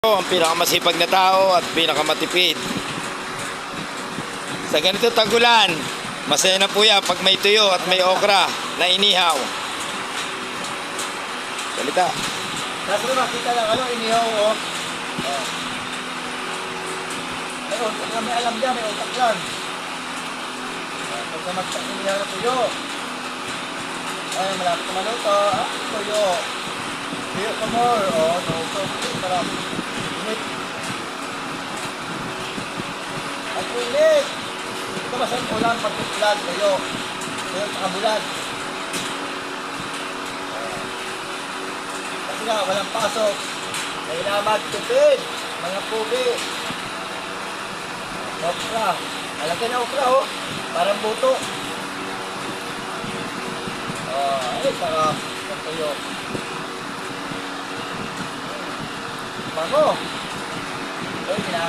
ang pinakamasipag na tao at pinakamatipid. Sa ganito tagulan, masaya na po yan pag may tuyo at may okra na inihaw. Salita. Tapos naman, kita lang, ano, inihaw, oh. Oh. May utak lang, may alam niya, may utak yan. Ah, Pagka magsak inihaw na tuyo. Ay, malapit na maluto. Ah, tuyo. Tuyo ka more. Oh, no, so, sarap. Init. Init. Ito ba saan ulam, pagkutulad, tuyo. Tuyo sa kabulad. Kasi nga, walang pasok. Kailangan magtipid. Mga pugi. Okra. Malaki na okra, oh. Parang buto. Oh, ay, sarap. Ang tuyo. Bango. Pwede na.